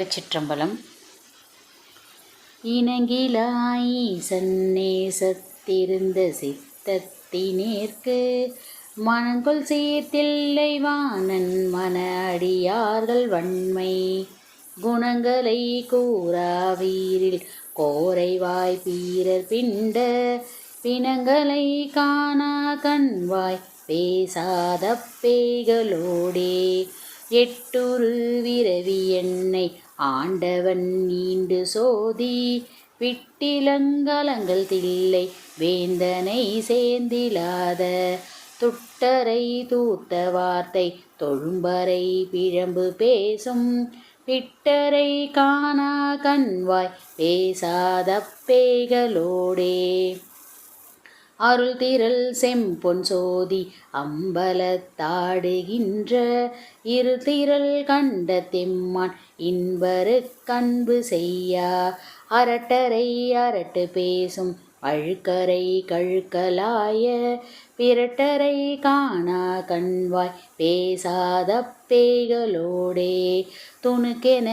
திருச்சிற்றம்பலம். இனங்கிலாய் சந்நேசத்திருந்த சித்தத்தினேற்கு மனங்கொள் சீர்த்தில்லை வானன் மன அடியார்கள் வன்மை குணங்களை கூறாவீரில் கோரைவாய் பீரர் பிண்ட பிணங்களை காணா கண்வாய் பேசாத பேய்களோடே எட்டுரு விரவி என்னை ஆண்டவன் நீண்டு சோதி விட்டிலங்கலங்கள் தில்லை வேந்தனை சேர்ந்திலாத துட்டரை தூத்த வார்த்தை தொழும்பரை பிழம்பு பேசும் விட்டரை காணா கண்வாய் பேசாத பேகலோடே அருள் திரள் செம்பொன் சோதி அம்பலத்தாடுகின்ற இரு திரள் கண்ட தெம்மான் இன்பரு கண்பு செய்யா. அரட்டரை அரட்டு பேசும் அழுக்கரை கழுக்கலாய பிரட்டரை காணா கண்வாய் பேசாத பேய்களோடே. துணுக்கென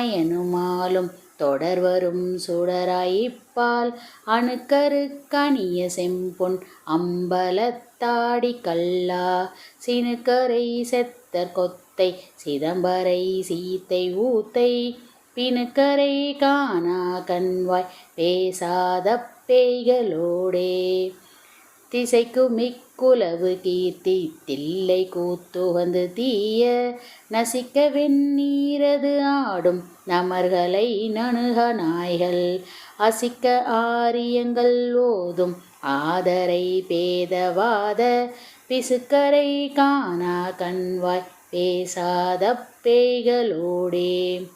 அயனுமாலும் தொடர் வரும் சுடராயிப்பால் அணுக்கரு கனிய செம்பொன் அம்பலத்தாடி கல்லா. சினுக்கரை செத்தர் கொத்தை சிதம்பரை சீத்தை ஊத்தை. பிணுக்கரை காணா கண்வாய் பேசாத பேய்களோடே. திசைக்கு மிக்குலவு கீர்த்தி தில்லை கூத்துகந்து தீய. நசிக்க வெந்நீரது ஆடும் நமர்களை நணுக நாய்கள். அசிக்க ஆரியங்கள் ஓதும் ஆதரை பேதவாத. பிசுக்கரை காணா கண்வாய் பேசாத பேய்களோடே.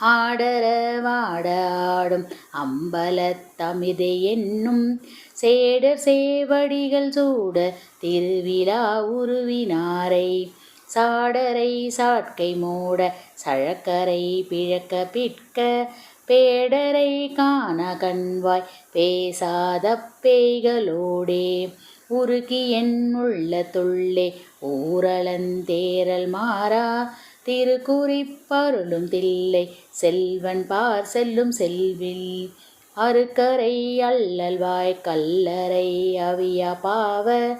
ஆடரவாடாடும் அம்பலத்தமிதை என்னும் சேடர் சேவடிகள் சூட திருவிழா உருவினாரை. சாடரை சாட்கை மூட சழக்கரை பிழக்க பிற்க பேடரை காண கண்வாய் பேசாத பேய்களோடே. உருகி என் உள்ள துள்ளே ஊரலந்தேரல் மாறா திருக்குறிப்பருளும் தில்லை செல்வன் பார் செல்லும் செல்வில். அருக்கரை அல்லல்வாய் கல்லறை அவிய பாவ.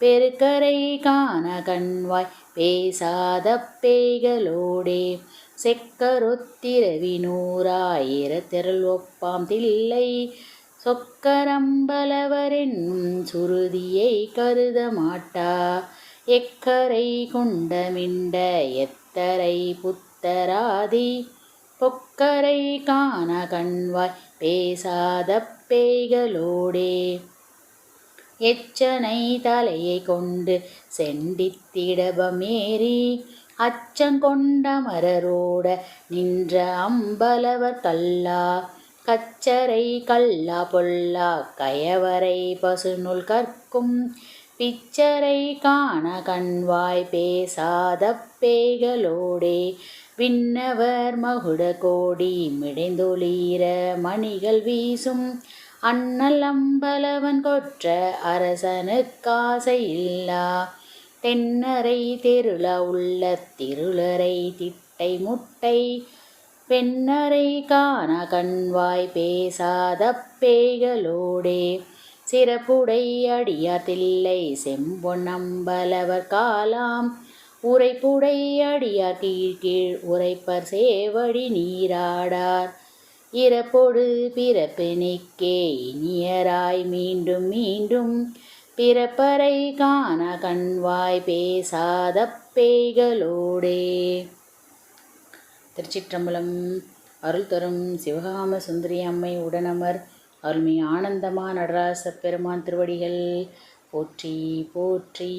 பெருக்கரை காண கண்வாய் பேசாத பேய்களோடே. செக்கரொத்திரவி நூறாயிரத்திரள் ஒப்பாம் தில்லை. சொக்கரம்பலவரின் சுருதியை கருத மாட்டா எக்கரை குண்டமிண்ட எத்தரை புத்தராதி? பொக்கரை காண கண்வாய் பேசாத பேய்களோடே. எச்சனை தலையை கொண்டு செண்டித்திடபமேறி அச்சங்கொண்ட மரரோட நின்ற அம்பலவர் கல்லா கச்சரை கல்லா பொல்லா கயவரை பசுநூல் கற்கும் பிச்சரை காண கண்வாய் பேசாத பேய்களோடே விண்ணவர் மகுட கோடி மிடைந்தொளீர மணிகள் வீசும். அண்ணல் அம்பலவன் கொற்ற அரசனுக்காசை இல்லா. தென்னரை தெருள உள்ள திருளரை திட்டை முட்டை. பெண்ணரை காண கண்வாய் பேசாத பேய்களோடே சிறப்புடை அடியாத்தில்லை செம்பொன்னம்பலவர் காலாம். உரைப்புடை அடியார் கீழ்கீழ் உரைப்பர் சேவடி நீராடார். இறப்பொடு பிறப்பு நிக்கே இனியராய் மீண்டும் மீண்டும். பிறப்பறை காண கண்வாய் பேசாத பேய்களோடே. திருச்சிற்றம்பலம் அருள் தரும் சிவகாம சுந்தரி அம்மை உடனமர் அருமை ஆனந்தமா நடராச பெருமான் திருவடிகள். போற்றி போற்றி.